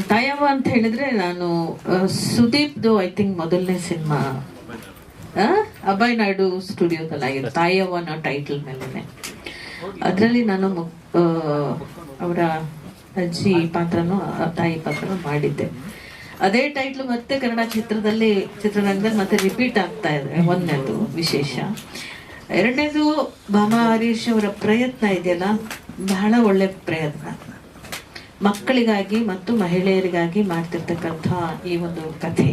ತಾಯವ್ವ ಅಂತ ಹೇಳಿದ್ರೆ ನಾನು ಸುದೀಪ್ದು ಐ ಥಿಂಕ್ ಮೊದಲನೇ ಸಿನಿಮಾ. ಅಭಯ್ ನಾಯ್ಡು ಸ್ಟುಡಿಯೋದಲ್ಲಿ ತಾಯವ್ವ ಅನ್ನೋ ಟೈಟಲ್ ಮೇಲೇನೆ. ಅದರಲ್ಲಿ ನಾನು ಅವರ ಅಜ್ಜಿ ಪಾತ್ರನೂ ತಾಯಿ ಪಾತ್ರನೂ ಮಾಡಿದ್ದೆ. ಅದೇ ಟೈಟ್ಲು ಮತ್ತೆ ಕನ್ನಡ ಚಿತ್ರದಲ್ಲಿ, ಚಿತ್ರರಂಗದಲ್ಲಿ ಮತ್ತೆ ರಿಪೀಟ್ ಆಗ್ತಾ ಇದೆ. ಒಂದನೇದು ವಿಶೇಷ. ಎರಡನೇದು ಭಾಮಾ ಹರೀಶ್ ಅವರ ಪ್ರಯತ್ನ ಇದೆಯಲ್ಲ? ಬಹಳ ಒಳ್ಳೆ ಪ್ರಯತ್ನ. ಮಕ್ಕಳಿಗಾಗಿ ಮತ್ತು ಮಹಿಳೆಯರಿಗಾಗಿ ಮಾಡ್ತಿರ್ತಕ್ಕಂಥ ಈ ಒಂದು ಕಥೆ.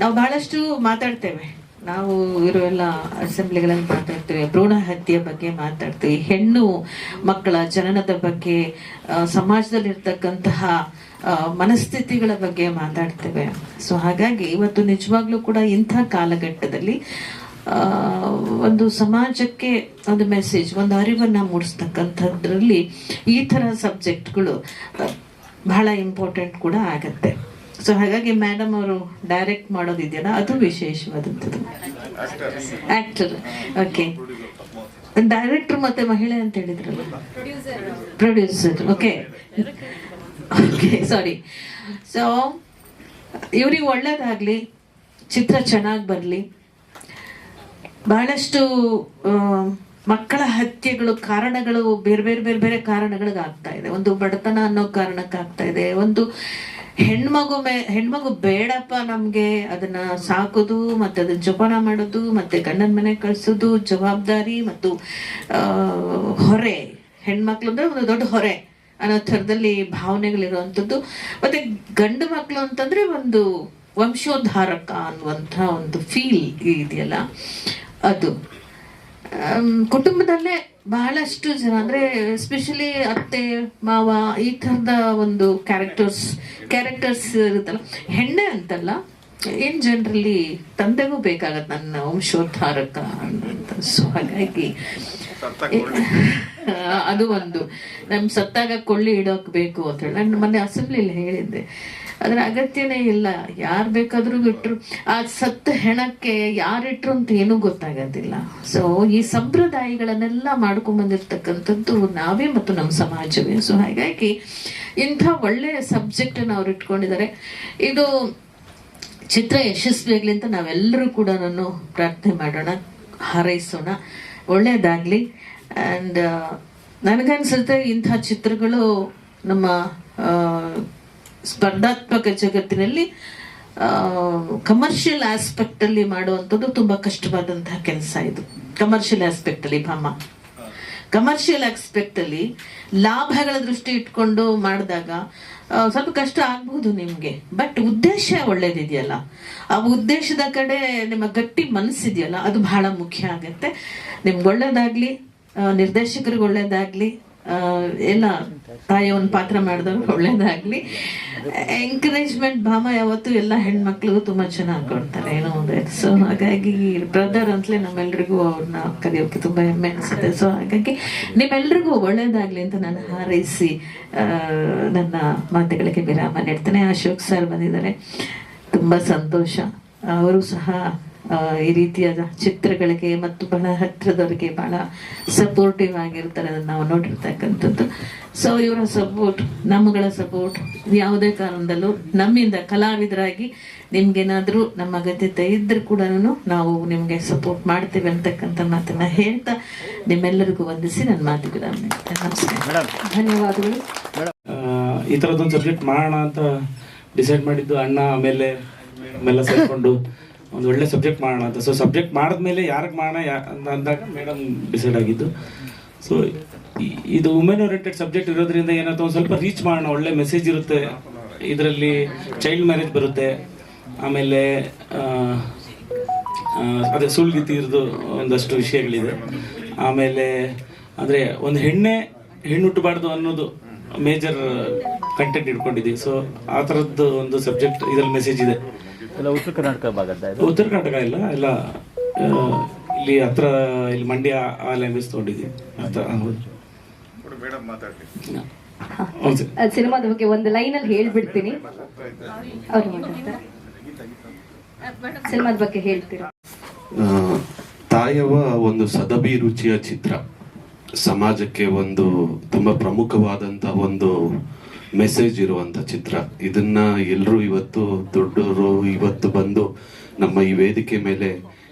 ನಾವು ಬಹಳಷ್ಟು ಮಾತಾಡ್ತೇವೆ. ನಾವು ಇರೋ ಎಲ್ಲ ಅಸೆಂಬ್ಲಿಗಳಲ್ಲಿ ಮಾತಾಡ್ತೇವೆ. ಭ್ರೂಣ ಹತ್ಯೆಯ ಬಗ್ಗೆ ಮಾತಾಡ್ತೀವಿ. ಹೆಣ್ಣು ಮಕ್ಕಳ ಜನನದ ಬಗ್ಗೆ ಸಮಾಜದಲ್ಲಿರ್ತಕ್ಕಂತಹ ಮನಸ್ಥಿತಿಗಳ ಬಗ್ಗೆ ಮಾತಾಡ್ತೇವೆ. ಸೊ ಹಾಗಾಗಿ ಇವತ್ತು ನಿಜವಾಗ್ಲೂ ಕೂಡ ಇಂಥ ಕಾಲಘಟ್ಟದಲ್ಲಿ ಒಂದು ಸಮಾಜಕ್ಕೆ ಒಂದು ಮೆಸೇಜ್ ಒಂದು ಅರಿವನ್ನ ಮೂಡಿಸ್ತಕ್ಕಂಥದ್ರಲ್ಲಿ ಈ ಥರ ಸಬ್ಜೆಕ್ಟ್ಗಳು ಬಹಳ ಇಂಪಾರ್ಟೆಂಟ್ ಕೂಡ ಆಗತ್ತೆ. ಸೊ ಹಾಗಾಗಿ ಮೇಡಮ್ ಅವರು ಡೈರೆಕ್ಟ್ ಮಾಡೋದಿದೆಯಲ್ಲ ಅದು ವಿಶೇಷವಾದಂಥದ್ದು. ಆಕ್ಟರ್ ಓಕೆ ಡೈರೆಕ್ಟರ್ ಮತ್ತೆ ಮಹಿಳೆ ಅಂತ ಹೇಳಿದ್ರಲ್ಲ? Producer okay okay sorry so ಇವ್ರಿಗೆ ಒಳ್ಳೇದಾಗ್ಲಿ, ಚಿತ್ರ ಚೆನ್ನಾಗಿ ಬರಲಿ. ಬಹಳಷ್ಟು ಮಕ್ಕಳ ಹತ್ಯೆಗಳು, ಕಾರಣಗಳು, ಬೇರೆ ಬೇರೆ ಬೇರೆ ಬೇರೆ ಕಾರಣಗಳಿಗಾಗ್ತಾ ಇದೆ. ಒಂದು ಬಡತನ ಅನ್ನೋ ಕಾರಣಕ್ಕಾಗ್ತಾ ಇದೆ. ಒಂದು ಹೆಣ್ಮಗು ಮೇ, ಹೆಣ್ಮಗು ಬೇಡಪ್ಪ ನಮಗೆ. ಅದನ್ನ ಸಾಕೋದು, ಮತ್ತೆ ಅದನ್ನ ಜೋಪಾನ ಮಾಡೋದು, ಮತ್ತೆ ಗಂಡನ ಮನೆ ಕಳ್ಸೋದು, ಜವಾಬ್ದಾರಿ ಮತ್ತು ಹೊರೆ. ಹೆಣ್ಮಕ್ಳು ಅಂದ್ರೆ ಒಂದು ದೊಡ್ಡ ಹೊರೆ ಅನ್ನೋ ಥರದಲ್ಲಿ ಭಾವನೆಗಳಿರುವಂಥದ್ದು. ಮತ್ತೆ ಗಂಡು ಮಕ್ಕಳು ಅಂತಂದ್ರೆ ಒಂದು ವಂಶೋದ್ಧಾರಕ ಅನ್ನುವಂಥ ಒಂದು ಫೀಲ್ ಇದೆಯಲ್ಲ. ಅದು. ಕುಟುಂಬದಲ್ಲೇ ಬಹಳಷ್ಟು ಜನ, ಅಂದ್ರೆ ಎಸ್ಪೆಷಲಿ ಅತ್ತೆ, ಮಾವ, ಈ ಥರದ ಒಂದು ಕ್ಯಾರೆಕ್ಟರ್ಸ್ ಕ್ಯಾರೆಕ್ಟರ್ಸ್ ಇರುತ್ತಲ್ಲ. ಹೆಣ್ಣೆ ಅಂತಲ್ಲ ಇನ್ ಜನರಲಿ ತಂದೆಗೂ ಬೇಕಾಗತ್ತೆ ನನ್ನ ವಂಶೋದ್ಧಾರಕ ಅಂತ ಸೊ ಹಾಗಾಗಿ ಅದು ಒಂದು. ನಮ್ ಸತ್ತಾಗ ಕೊಳ್ಳಿ ಇಡೋಕ್ ಬೇಕು ಅಂತ ಹೇಳಿ. ನಾನು ಮೊನ್ನೆ ಅಸೆಂಬ್ಲಿಲಿ ಹೇಳಿದ್ದೆ. ಅದ್ರ ಅಗತ್ಯನೇ ಇಲ್ಲ. ಯಾರ್ ಬೇಕಾದ್ರೂ ಇಟ್ರು ಆ ಸತ್ತ ಹೆಣಕ್ಕೆ ಯಾರಿಟ್ರು ಅಂತ ಏನೂ ಗೊತ್ತಾಗೋದಿಲ್ಲ. ಸೊ ಈ ಸಂಪ್ರದಾಯಗಳನ್ನೆಲ್ಲ ಮಾಡ್ಕೊಂಡ್ ಬಂದಿರ್ತಕ್ಕಂಥದ್ದು ನಾವೇ ಮತ್ತು ನಮ್ಮ ಸಮಾಜವೇ. ಸೊ ಹಾಗಾಗಿ ಇಂಥ ಒಳ್ಳೆಯ ಸಬ್ಜೆಕ್ಟ್ ಅವ್ರು ಇಟ್ಕೊಂಡಿದ್ದಾರೆ. ಇದು ಚಿತ್ರ ಯಶಸ್ವಿಯಾಗ್ಲಿ ಅಂತ ನಾವೆಲ್ಲರೂ ಕೂಡ ನಾನು ಪ್ರಾರ್ಥನೆ ಮಾಡೋಣ, ಹಾರೈಸೋಣ. ಒಳ್ಳೇದಾಗ್ಲಿ. ಆ್ಯಂಡ್ ನನಗನ್ಸುತ್ತೆ ಇಂಥ ಚಿತ್ರಗಳು ನಮ್ಮ ಸ್ಪರ್ಧಾತ್ಮಕ ಜಗತ್ತಿನಲ್ಲಿ ಕಮರ್ಷಿಯಲ್ ಆಸ್ಪೆಕ್ಟ್ ಅಲ್ಲಿ ಮಾಡುವಂಥದ್ದು ತುಂಬಾ ಕಷ್ಟವಾದಂತಹ ಕೆಲಸ ಇದು. ಕಮರ್ಷಿಯಲ್ ಆಸ್ಪೆಕ್ಟ್ ಅಲ್ಲಿ ಭಾಮ. ಕಮರ್ಷಿಯಲ್ ಆಸ್ಪೆಕ್ಟ್ ಅಲ್ಲಿ ಲಾಭಗಳ ದೃಷ್ಟಿ ಇಟ್ಕೊಂಡು ಮಾಡಿದಾಗ ಸ್ವಲ್ಪ ಕಷ್ಟ ಆಗ್ಬಹುದು ನಿಮ್ಗೆ. ಬಟ್ ಉದ್ದೇಶ ಒಳ್ಳೇದಿದೆಯಲ್ಲ. ಆ ಉದ್ದೇಶದ ಕಡೆ ನಿಮ್ಮ ಗಟ್ಟಿ ಮನಸ್ಸಿದೆಯಲ್ಲ, ಅದು ಬಹಳ ಮುಖ್ಯ ಆಗತ್ತೆ. ನಿಮ್ಗೆ ಒಳ್ಳೇದಾಗ್ಲಿ ನಿರ್ದೇಶಕರಿಗೆ ಒಳ್ಳೇದಾಗ್ಲಿ ಎಲ್ಲ ತಾಯಿ ಒಂದು ಪಾತ್ರ ಮಾಡಿದವ್ರಿಗೆ ಒಳ್ಳೇದಾಗ್ಲಿ. ಎಂಕರೇಜ್ಮೆಂಟ್ ಭಾಮ, ಯಾವತ್ತು ಎಲ್ಲ ಹೆಣ್ಮಕ್ಳಿಗೂ ತುಂಬಾ ಚೆನ್ನಾಗಿ ಕೊಡ್ತಾರೆ, ಏನೋ ಒಂದು ಸೊ ಹಾಗಾಗಿ ಬ್ರದರ್ ಅಂತಲೇ ನಮ್ಮೆಲ್ರಿಗೂ ಅವ್ರನ್ನ ಕರೆಯೋಕೆ ತುಂಬಾ ಹೆಮ್ಮೆ ಅನಿಸುತ್ತೆ. ಸೊ ಹಾಗಾಗಿ ನಿಮ್ಮೆಲ್ರಿಗೂ ಒಳ್ಳೇದಾಗ್ಲಿ ಅಂತ ನಾನು ಹಾರೈಸಿ ನನ್ನ ಮಾತುಗಳಿಗೆ ವಿರಾಮ ನೀಡ್ತೇನೆ. ಅಶೋಕ್ ಸರ್ ಬಂದಿದ್ದಾರೆ. ತುಂಬಾ ಸಂತೋಷ. ಅವರು ಸಹ ಈ ರೀತಿಯಾದ ಚಿತ್ರಗಳಿಗೆ ಮತ್ತು ಬಹಳ ಹತ್ತಿರದವರಿಗೆ ಬಹಳ ಸಪೋರ್ಟಿವ್ ಆಗಿರ್ತಾರೆ ಅದನ್ನು ನಾವು ನೋಡಿರ್ತಕ್ಕಂಥದ್ದು. ಸೊ ಇವರ ಸಪೋರ್ಟ್ ನಮ್ಮಗಳ ಸಪೋರ್ಟ್ ಯಾವುದೇ ಕಾರಣದಲ್ಲೂ ನಮ್ಮಿಂದ ಕಲಾವಿದರಾಗಿ ನಿಮ್ಗೇನಾದರೂ ನಮ್ಮ ಅಗತ್ಯತೆ ಇದ್ರೂ ಕೂಡ ನಾವು ನಿಮಗೆ ಸಪೋರ್ಟ್ ಮಾಡ್ತೇವೆ ಅಂತಕ್ಕಂಥ ಮಾತನ್ನು ಹೇಳ್ತಾ ನಿಮ್ಮೆಲ್ಲರಿಗೂ ವಂದಿಸಿ ನನ್ನ ಮಾತಿಗೆ. ನಮಸ್ಕಾರ. ಧನ್ಯವಾದಗಳು. ಈ ಥರದ್ದೊಂದು ಸಬ್ಜೆಕ್ಟ್ ಮಾಡೋಣ ಅಂತ ಡಿಸೈಡ್ ಮಾಡಿದ್ದು ಅಣ್ಣ ಆಮೇಲೆ ಆಮೇಲೆ ಸೇರ್ಕೊಂಡು ಒಂದು ಒಳ್ಳೆ ಸಬ್ಜೆಕ್ಟ್ ಮಾಡೋಣ ಅಂತ. ಸೊ ಸಬ್ಜೆಕ್ಟ್ ಮಾಡಿದ್ಮೇಲೆ ಯಾರಿಗೆ ಮಾಡೋಣ, ಯಾ, ಅಂದಾಗ ಮೇಡಮ್ ಡಿಸೈಡ್ ಆಗಿದ್ದು. ಸೊ ಇದು ವುಮೆನ್ ಓರಿಯೆಂಟೆಡ್ ಸಬ್ಜೆಕ್ಟ್ ಇರೋದ್ರಿಂದ ಏನಾಯ್ತು ಒಂದು ಸ್ವಲ್ಪ ರೀಚ್ ಮಾಡೋಣ, ಒಳ್ಳೆ ಮೆಸೇಜ್ ಇರುತ್ತೆ. ಇದರಲ್ಲಿ ಚೈಲ್ಡ್ ಮ್ಯಾರೇಜ್ ಬರುತ್ತೆ. ಆಮೇಲೆ ಅದೇ ಸುಳ್ಗಿ ತೀರ್ದು ಒಂದಷ್ಟು ವಿಷಯಗಳಿದೆ. ಆಮೇಲೆ, ಅಂದರೆ ಒಂದು ಹೆಣ್ಣೆ ಹೆಣ್ಣು ಹುಟ್ಟಬಾರ್ದು ಅನ್ನೋದು ಮೇಜರ್ ಕಂಟೆಂಟ್ ಇಟ್ಕೊಂಡಿದ್ದೀವಿ ಸೊ ಆ ಥರದ್ದು ಒಂದು ಸಬ್ಜೆಕ್ಟ್ ಇದ್ರಲ್ಲಿ ಮೆಸೇಜ್ ಇದೆ. ಎಲ್ಲ ಉತ್ತರ ಕರ್ನಾಟಕ ಭಾಗದ ಉತ್ತರ ಕರ್ನಾಟಕ ಇಲ್ಲ ಎಲ್ಲ ಇಲ್ಲಿ ಹತ್ರ ಇಲ್ಲಿ ಮಂಡ್ಯ ಆ ಲ್ಯಾಂಗ್ವೇಜ್ ತೊಗೊಂಡಿದ್ದೀವಿ. ಆ ಥರ ಹೌದು. ಸಿನಿಮಾದ ಬಗ್ಗೆ ಒಂದು ಲೈನ್ ಅಲ್ಲಿ ಹೇಳ್ಬಿಡ್ತೀನಿ. ಅವ್ರು ಮಾತಾಡ್ತಾರೆ. ಸಿನಿಮಾದ ಬಗ್ಗೆ ಹೇಳ್ತೀರಾ? ತಾಯವ ಒಂದು ಸದಭಿರುಚಿಯ ಚಿತ್ರ. ಸಮಾಜಕ್ಕೆ ಒಂದು ತುಂಬಾ ಪ್ರಮುಖವಾದಂತ ಒಂದು ಮೆಸೇಜ್ ಇರುವಂತ ಚಿತ್ರ. ಇದನ್ನ ಎಲ್ಲರೂ ಇವತ್ತು ದೊಡ್ಡವರು ಇವತ್ತು ಬಂದು ನಮ್ಮ ಈ ವೇದಿಕೆ ಮೇಲೆ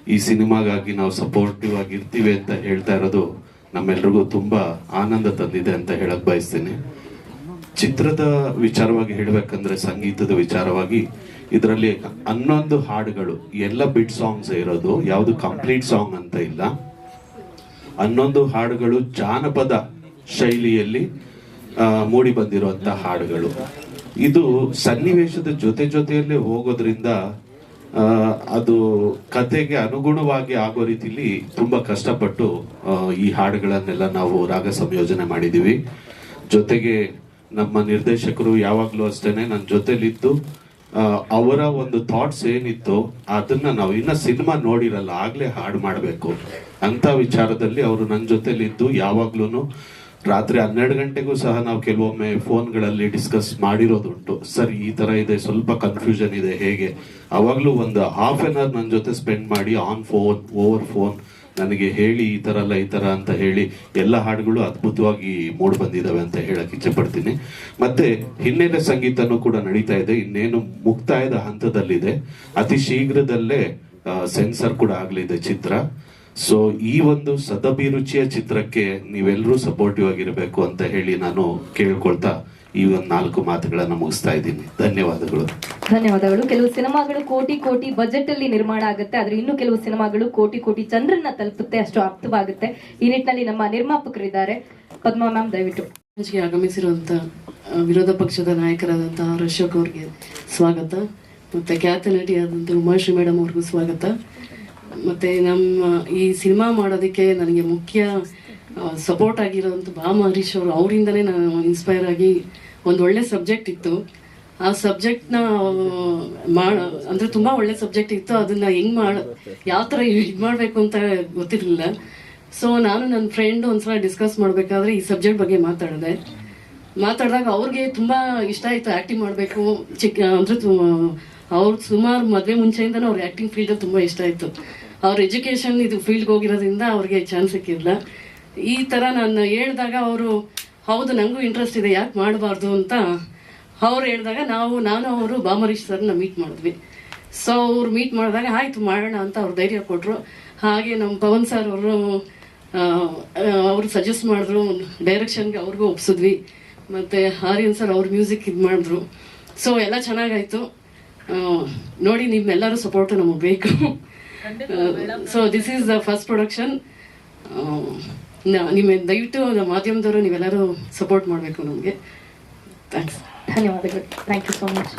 ಈ ಸಿನಿಮಾಗಾಗಿ ನಾವು ಸಪೋರ್ಟಿವ್ ಆಗಿರ್ತೀವಿ ಅಂತ ಹೇಳ್ತಾ ಇರೋದು ನಮ್ಮೆಲ್ರಿಗೂ ತುಂಬಾ ಆನಂದ ತಂದಿದೆ ಅಂತ ಹೇಳಕ್ ಬಯಸ್ತೀನಿ. ಚಿತ್ರದ ವಿಚಾರವಾಗಿ ಹೇಳಬೇಕಂದ್ರೆ ಸಂಗೀತದ ವಿಚಾರವಾಗಿ ಇದರಲ್ಲಿ ಹನ್ನೊಂದು ಹಾಡುಗಳು, ಎಲ್ಲ ಬಿಟ್ ಸಾಂಗ್ಸ್ ಇರೋದು, ಯಾವುದು ಕಂಪ್ಲೀಟ್ ಸಾಂಗ್ ಅಂತ ಇಲ್ಲ. ಹನ್ನೊಂದು ಹಾಡುಗಳು ಜಾನಪದ ಶೈಲಿಯಲ್ಲಿ ಮೂಡಿ ಬಂದಿರುವಂತ ಹಾಡುಗಳು. ಇದು ಸನ್ನಿವೇಶದ ಜೊತೆ ಜೊತೆಯಲ್ಲೇ ಹೋಗೋದ್ರಿಂದ ಅದು ಕತೆಗೆ ಅನುಗುಣವಾಗಿ ಆಗೋ ರೀತಿಲಿ ತುಂಬಾ ಕಷ್ಟಪಟ್ಟು ಈ ಹಾಡುಗಳನ್ನೆಲ್ಲ ನಾವು ರಾಗ ಸಂಯೋಜನೆ ಮಾಡಿದೀವಿ. ಜೊತೆಗೆ ನಮ್ಮ ನಿರ್ದೇಶಕರು ಯಾವಾಗ್ಲೂ ಅಷ್ಟೇನೆ ನನ್ನ ಜೊತೆಲಿದ್ದು ಅವರ ಒಂದು ಥಾಟ್ಸ್ ಏನಿತ್ತು ಅದನ್ನ ನಾವು ಇನ್ನ ಸಿನಿಮಾ ನೋಡಿರಲ್ಲ, ಆಗ್ಲೇ ಹಾಡು ಮಾಡಬೇಕು. ಅಂತ ವಿಚಾರದಲ್ಲಿ ಅವರು ನನ್ನ ಜೊತೆಲಿದ್ದು ಯಾವಾಗ್ಲೂ ರಾತ್ರಿ ಹನ್ನೆರಡು ಗಂಟೆಗೂ ಸಹ ನಾವು ಕೆಲವೊಮ್ಮೆ ಫೋನ್ಗಳಲ್ಲಿ ಡಿಸ್ಕಸ್ ಮಾಡಿರೋದುಂಟು. ಸರ್, ಈ ತರ ಇದೆ, ಸ್ವಲ್ಪ ಕನ್ಫ್ಯೂಷನ್ ಇದೆ, ಹೇಗೆ? ಅವಾಗಲೂ ಒಂದು ಹಾಫ್ ಅನ್ ಅವರ್ ನನ್ನ ಜೊತೆ ಸ್ಪೆಂಡ್ ಮಾಡಿ ಆನ್ ಫೋನ್ ಓವರ್ ಫೋನ್ ನನಗೆ ಹೇಳಿ ಈ ಥರ ಅಲ್ಲ, ಈ ಥರ ಅಂತ ಹೇಳಿ ಎಲ್ಲ ಹಾಡುಗಳು ಅದ್ಭುತವಾಗಿ ಮೂಡ್ ಬಂದಿದಾವೆ ಅಂತ ಹೇಳಕ್ ಇಚ್ಛೆ ಪಡ್ತೀನಿ ಮತ್ತೆ ಹಿನ್ನೆಲೆ ಸಂಗೀತನೂ ಕೂಡ ನಡೀತಾ ಇದೆ. ಇನ್ನೇನು ಮುಕ್ತಾಯದ ಹಂತದಲ್ಲಿದೆ. ಅತಿ ಶೀಘ್ರದಲ್ಲೇ ಸೆನ್ಸರ್ ಕೂಡ ಆಗ್ಲಿದೆ ಚಿತ್ರ. ಸೊ ಈ ಒಂದು ಸದಭಿರುಚಿಯ ಚಿತ್ರಕ್ಕೆ ನೀವೆಲ್ಲರೂ ಸಪೋರ್ಟಿವ್ ಆಗಿರಬೇಕು ಅಂತ ಹೇಳಿ ನಾನು ಕೇಳ್ಕೊಳ್ತಾ ಈ ಒಂದು ನಾಲ್ಕು ಮಾತುಗಳನ್ನು ಮುಗಿಸ್ತಾ ಇದ್ದೀನಿ. ಧನ್ಯವಾದಗಳು. ಧನ್ಯವಾದಗಳು. ಕೆಲವು ಸಿನಿಮಾಗಳು ಕೋಟಿ ಕೋಟಿ ಬಜೆಟ್ ಅಲ್ಲಿ ನಿರ್ಮಾಣ ಆಗುತ್ತೆ ಆದ್ರೆ ಇನ್ನು ಕೆಲವು ಸಿನಿಮಾಗಳು ಕೋಟಿ ಕೋಟಿ ಚಂದ್ರನ್ನ ತಲುಪುತ್ತೆ ಅಷ್ಟು ಆಪ್ತವಾಗುತ್ತೆ. ಈ ನಿಟ್ಟಿನಲ್ಲಿ ನಮ್ಮ ನಿರ್ಮಾಪಕರಿದ್ದಾರೆ. ಪದ್ಮಾ ಮ್ಯಾಮ್ ದಯವಿಟ್ಟು. ಆಗಮಿಸಿರುವಂತ ಆಗಮಿಸಿರುವಂಥ ವಿರೋಧ ಪಕ್ಷದ ನಾಯಕರಾದಂತಹ ಅಶೋಕ್ ಅವರಿಗೆ ಸ್ವಾಗತ ಮತ್ತು ಖ್ಯಾತ ನಟಿಯಾದಂತಹ ಉಮಾಶ್ರೀ ಮೇಡಮ್ ಅವ್ರಿಗೂ ಸ್ವಾಗತ. ಮತ್ತು ನಮ್ಮ ಈ ಸಿನಿಮಾ ಮಾಡೋದಕ್ಕೆ ನನಗೆ ಮುಖ್ಯ ಸಪೋರ್ಟ್ ಆಗಿರೋಂಥ ಬಾ ಮಹರೀಶ್ ಅವರು ಅವರಿಂದನೇ ನಾನು ಇನ್ಸ್ಪೈರ್ ಆಗಿ ಒಂದು ಒಳ್ಳೆ ಸಬ್ಜೆಕ್ಟ್ ಇತ್ತು. ಆ ಸಬ್ಜೆಕ್ಟ್ನ ಮಾಡ ಅಂದರೆ ತುಂಬ ಒಳ್ಳೆ ಸಬ್ಜೆಕ್ಟ್ ಇತ್ತು. ಅದನ್ನು ಹೆಂಗೆ ಮಾಡ, ಯಾವ ಥರ ಇದು ಮಾಡಬೇಕು ಅಂತ ಗೊತ್ತಿರಲಿಲ್ಲ. ಸೊ ನಾನು ನನ್ನ ಫ್ರೆಂಡ್ ಒಂದ್ಸಲ ಡಿಸ್ಕಸ್ ಮಾಡಬೇಕಾದ್ರೆ ಈ ಸಬ್ಜೆಕ್ಟ್ ಬಗ್ಗೆ ಮಾತಾಡಿದೆ. ಮಾತಾಡಿದಾಗ ಅವ್ರಿಗೆ ತುಂಬ ಇಷ್ಟ ಆಯಿತು. ಆ್ಯಕ್ಟಿಂಗ್ ಮಾಡಬೇಕು ಚಿಕ್ಕ ಅಂದರೆ ಅವ್ರು ಸುಮಾರು ಮದುವೆ ಮುಂಚೆಯಿಂದನೂ ಅವ್ರಿಗೆ ಆ್ಯಕ್ಟಿಂಗ್ ಫೀಲ್ಡ್ ತುಂಬ ಇಷ್ಟ ಆಯಿತು ಅವ್ರ ಎಜುಕೇಷನ್ ಇದು ಫೀಲ್ಡ್ಗೆ ಹೋಗಿರೋದ್ರಿಂದ ಅವ್ರಿಗೆ ಚಾನ್ಸ್ ಸಿಕ್ಕಿರಲಿಲ್ಲ. ಈ ಥರ ನಾನು ಹೇಳಿದಾಗ ಅವರು, ಹೌದು ನನಗೂ ಇಂಟ್ರೆಸ್ಟ್ ಇದೆ, ಯಾಕೆ ಮಾಡಬಾರ್ದು? ಅಂತ ಅವ್ರು ಹೇಳಿದಾಗ ನಾವು, ನಾನು, ಅವರು ಬಾಮರೀಶ್ ಸರ್ನ ಮೀಟ್ ಮಾಡಿದ್ವಿ. ಸೊ ಅವ್ರು ಮೀಟ್ ಮಾಡಿದಾಗ, ಆಯಿತು, ಮಾಡೋಣ ಅಂತ ಅವ್ರು ಧೈರ್ಯ ಕೊಟ್ಟರು ಹಾಗೆ ನಮ್ಮ ಪವನ್ ಸರ್ ಅವರು ಅವರು ಸಜೆಸ್ಟ್ ಮಾಡಿದ್ರು ಡೈರೆಕ್ಷನ್ಗೆ ಅವ್ರಿಗೂ ಒಪ್ಸಿದ್ವಿ. ಮತ್ತು ಆರ್ಯನ್ ಸರ್ ಅವ್ರ ಮ್ಯೂಸಿಕ್ ಇದು ಮಾಡಿದ್ರು. ಸೊ ಎಲ್ಲ ಚೆನ್ನಾಗಾಯಿತು. ನೋಡಿ ನಿಮ್ಮೆಲ್ಲರೂ ಸಪೋರ್ಟ್ ನಮಗೆ ಬೇಕು. So this is the first production ನಿಮ್ಮ ದಯವಿಟ್ಟು ಮಾಧ್ಯಮದವರು ನೀವೆಲ್ಲರೂ ಸಪೋರ್ಟ್ ಮಾಡಬೇಕು ನಮಗೆ. ಥ್ಯಾಂಕ್ಸ್ ಧನ್ಯವಾದಗಳು. Thank you so much